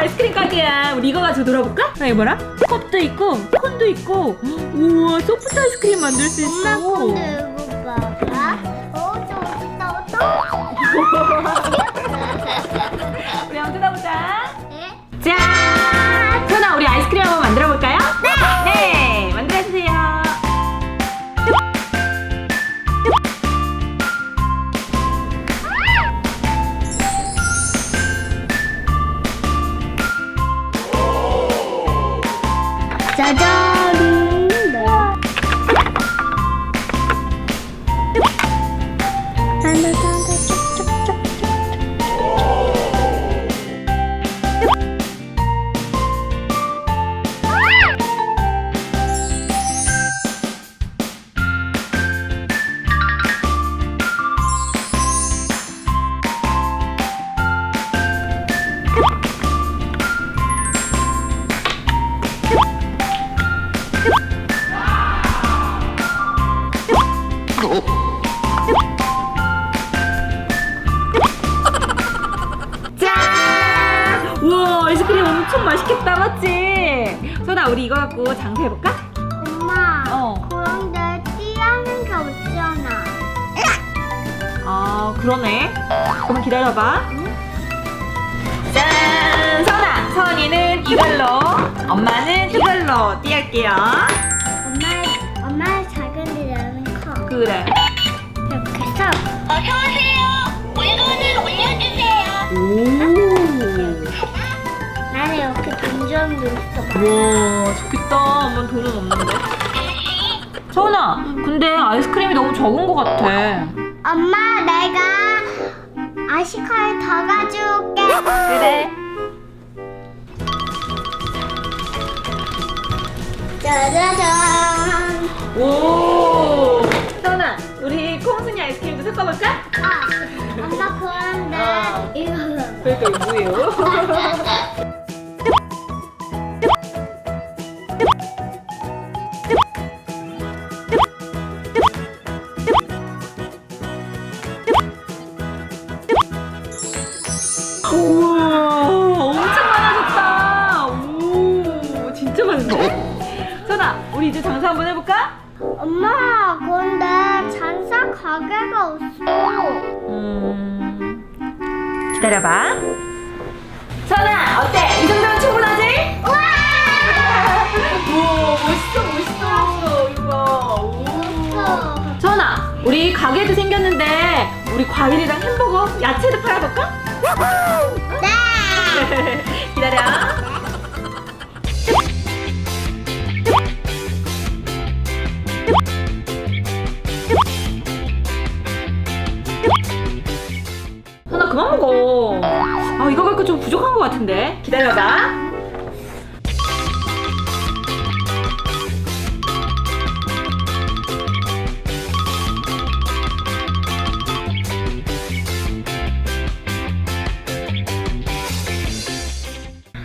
아이스크림 가게야. 우리 이거 가지고 놀아볼까? 나 이거 봐라. 컵도 있고, 콘도 있고. 우와, 소프트 아이스크림 만들 수 엄마 있어. 콘도 이거 봐봐. 어, 좀 멋있다. 어떡해? 짜 엄청 맛있겠다, 맞지? 소나 우리 이거 갖고 장사해볼까? 엄마. 어. 그런데 띠라는 게 없잖아. 아, 그러네. 그럼 기다려봐. 짠! 선아! 선이는 이걸로, 엄마는 이걸로 띠할게요. 엄마 엄마 작은 데는 커. 그래. 우와, 좋겠다. 엄마 돈은 없는데. 서은아, 근데 아이스크림이 너무 적은 것 같아. 엄마 내가 아시카를 더 가져올게. 그래. 짜자잔. 오. 서은아, 우리 콩순이 아이스크림도 섞어볼까? 아, 엄마 그런데 어. 이거 그러니까 이거 뭐예요? 우리 이제 장사 한번 해볼까? 엄마 그런데 잔사 가게가 없어. 음, 기다려봐. 선아, 어때? 이 정도면 충분하지? 우와! 우와, 멋있어, 멋있어. 이거. 어. 선아, 우리 가게도 생겼는데 우리 과일이랑 햄버거, 야채도 팔아볼까? 네. 기다려. 그만 먹어. 아 이거 갖고 좀 부족한 것 같은데. 기다려봐.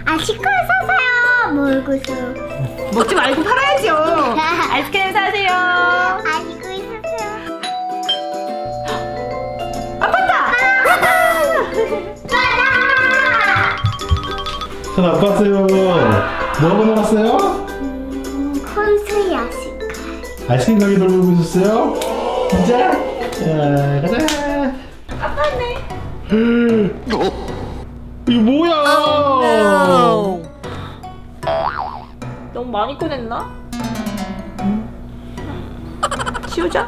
아시카를 사세요. 몰고서. 먹지 말고 팔아야죠. 아이스크림 사세요. 전 아빠 왔어요. 뭐하고 나왔어요? 음, 콘수이 아시카. 아이스크림 가게 돌고 있었어요? 진짜? 자, 가자. 아빠네. 이거 뭐야? 너무 많이 꺼냈나? 치우자.